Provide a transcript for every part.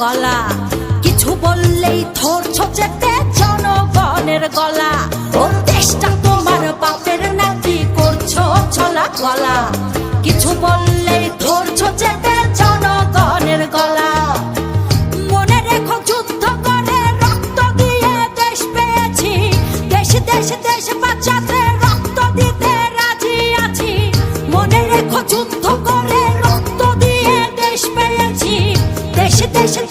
গলা। কিছু বললেই থর ছচেতে জনগণের গলা। ও দেশটা তোমার বাপের নাতি করছ ছলা গলা কিছু বললেই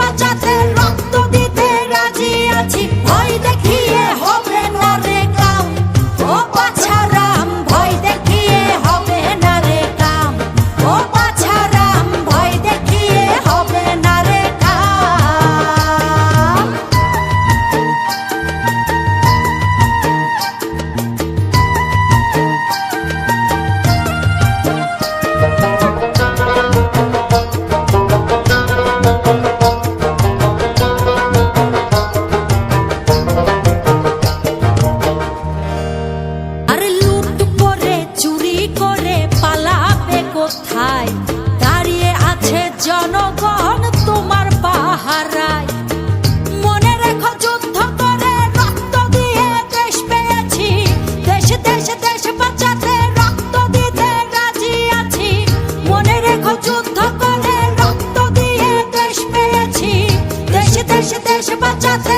বাঁচাতে জনগণ তোমার পাহারায়। মনে রেখো যুদ্ধ করে রক্ত দিয়ে দেশ পেয়েছি। দেশ দেশ দেশ বাঁচাতে রক্ত দিতে রাজি আছি। মনে রেখো যুদ্ধ করে রক্ত দিয়ে দেশ পেয়েছি। দেশ দেশ দেশ বাঁচাতে